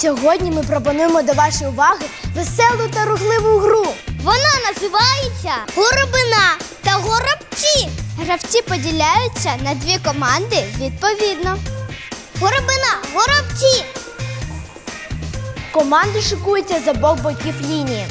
Сьогодні ми пропонуємо до вашої уваги веселу та рухливу гру. Вона називається Горобина та горобці. Гравці поділяються на дві команди відповідно. Горобина, горобці. Команди шикуються з обох боків лінії.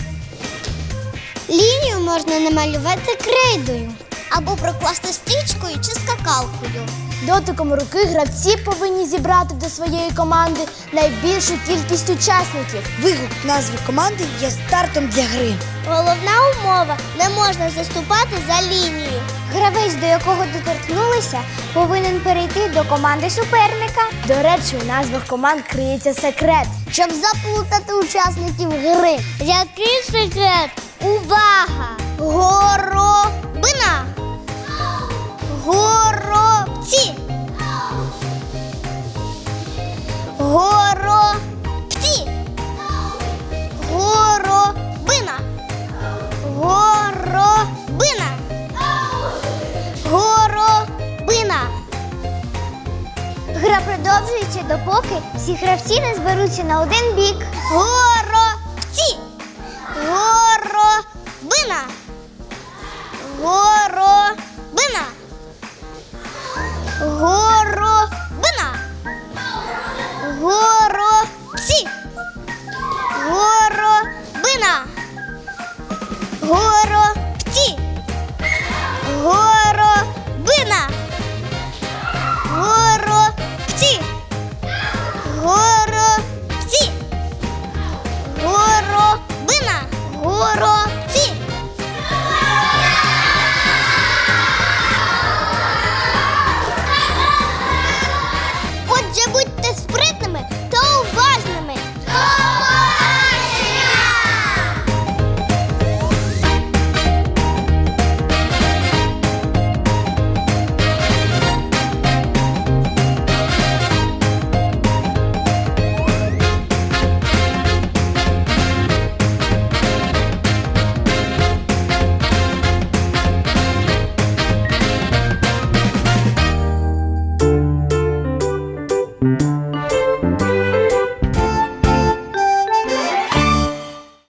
Лінію можна намалювати крейдою або прокласти стрічкою чи скакалкою. Дотиком руки гравці повинні зібрати до своєї команди найбільшу кількість учасників. Вигук назви команди є стартом для гри. Головна умова не можна заступати за лінію. Гравець, до якого доторкнулися, повинен перейти до команди суперника. До речі, у назвах команд криється секрет. щоб заплутати учасників гри. Який секрет? Увага! Горобина! Гра продовжується допоки всі гравці не зберуться на один бік. Горобці! Горобина! Горобина! Горобина! Горобці! Горобина! Горобці!